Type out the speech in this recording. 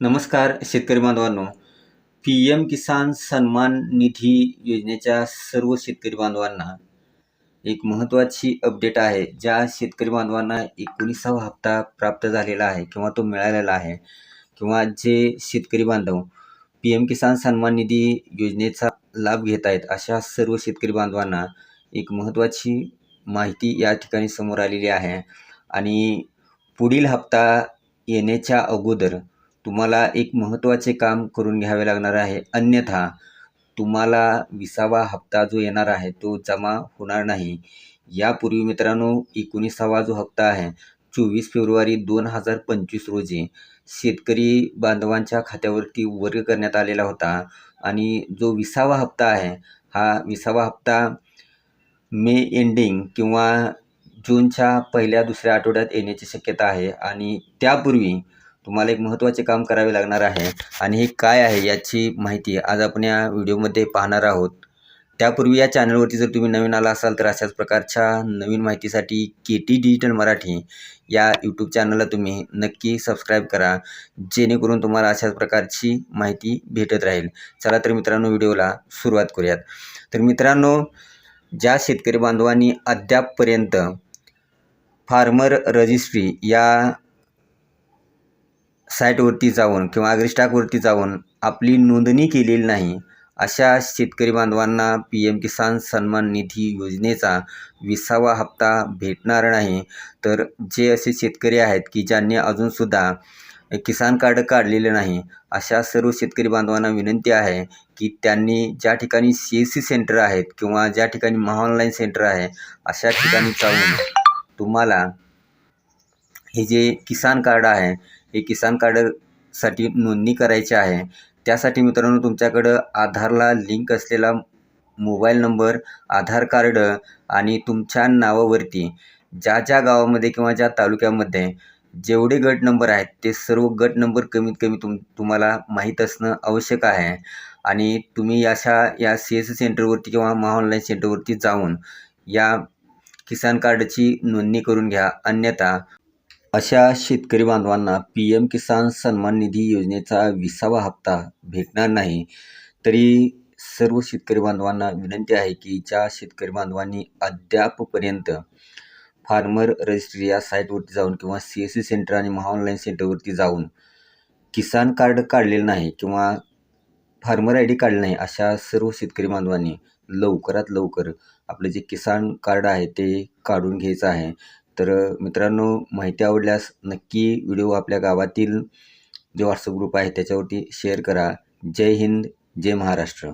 नमस्कार शेतकरी बांधवांनो. पी एम किसान सन्मान निधी योजनेच्या सर्व शेतकरी बांधवांना एक महत्त्वाची अपडेट आहे ज्या शेतकरी बांधवांना एकोणीसावा हप्ता प्राप्त झालेला आहे किंवा तो मिळालेला आहे किंवा जे शेतकरी बांधव पी एम किसान सन्मान निधी योजनेचा लाभ घेत आहेत अशा सर्व शेतकरी बांधवांना एक महत्त्वाची माहिती या ठिकाणी समोर आलेली आहे. आणि पुढील हप्ता येण्याच्या अगोदर तुम्हाला एक महत्त्वाचे काम करून घ्यावे लागणार आहे. अन्यथा तुम्हाला विसावा हप्ता जो येणार आहे तो जमा होणार नाही. यापूर्वी मित्रांनो एकोणीसावा जो हप्ता आहे चोवीस फेब्रुवारी दोन हजार पंचवीस रोजी शेतकरी बांधवांच्या खात्यावरती वर्ग करण्यात आलेला होता आणि जो विसावा हप्ता आहे हा विसावा हप्ता मे एंडिंग किंवा जूनच्या पहिल्या दुसऱ्या आठवड्यात येण्याची शक्यता आहे. आणि त्यापूर्वी तुम्हाला एक महत्त्वाचे काम करावे लागणार आहे. आणि हे काय आहे याची माहिती आज आपण या व्हिडिओमध्ये पाहणार आहोत. त्यापूर्वी या चॅनलवरती जर तुम्ही नवीन आला असाल तर अशाच प्रकारच्या नवीन माहितीसाठी के टी डिजिटल मराठी या यूट्यूब चॅनलला तुम्ही नक्की सबस्क्राईब करा. जेणेकरून तुम्हाला अशाच प्रकारची माहिती भेटत राहील. चला तर मित्रांनो व्हिडिओला सुरुवात करूयात. तर मित्रांनो ज्या शेतकरी बांधवांनी अद्यापपर्यंत फार्मर रजिस्ट्री या साईटवरती जाऊन किंवा ॲग्रिस्टाकवरती जाऊन आपली नोंदणी केलेली नाही अशा शेतकरी बांधवांना पी एम किसान सन्मान निधी योजनेचा विसावा हप्ता भेटणार नाही. तर जे असे शेतकरी आहेत की ज्यांनी अजूनसुद्धा किसान कार्ड काढलेले नाही अशा सर्व शेतकरी बांधवांना विनंती आहे की त्यांनी ज्या ठिकाणी सी एस सी सेंटर आहेत किंवा ज्या ठिकाणी महाऑनलाईन सेंटर आहे अशा ठिकाणी जाऊन तुम्हाला हे जे किसान कार्ड आहे हे किसान कार्डसाठी नोंदणी करायची आहे. त्यासाठी मित्रांनो तुमच्याकडं आधारला लिंक असलेला मोबाईल नंबर आधार कार्ड आणि तुमच्या नावावरती ज्या ज्या गावामध्ये किंवा ज्या तालुक्यामध्ये जेवढे गट नंबर आहेत ते सर्व गट नंबर कमीत कमी तुम तुम्हाला माहीत असणं आवश्यक आहे. आणि तुम्ही अशा या सी एस सेंटरवरती किंवा महाऑनलाईन सेंटरवरती जाऊन या किसान कार्डची नोंदणी करून घ्या. अन्यथा अशा शेतकरी बांधवांना पी एम किसान सन्मान निधी योजनेचा विसावा हप्ता भेटणार नाही. तरी सर्व शेतकरी बांधवांना विनंती आहे की ज्या शेतकरी बांधवांनी अद्यापपर्यंत फार्मर रजिस्ट्री या साईटवरती जाऊन किंवा सी एस सी सेंटर आणि महाऑनलाईन सेंटरवरती जाऊन किसान कार्ड काढलेलं नाही किंवा फार्मर आय डी काढलं नाही अशा सर्व शेतकरी बांधवांनी लवकरात लवकर आपलं जे किसान कार्ड आहे ते काढून घ्यायचं आहे. तर मित्रांनो माहिती आवडल्यास नक्की व्हिडिओ आपल्या गावातील जे व्हॉट्सअप ग्रुप आहे त्याच्यावरती शेअर करा. जय हिंद जय महाराष्ट्र.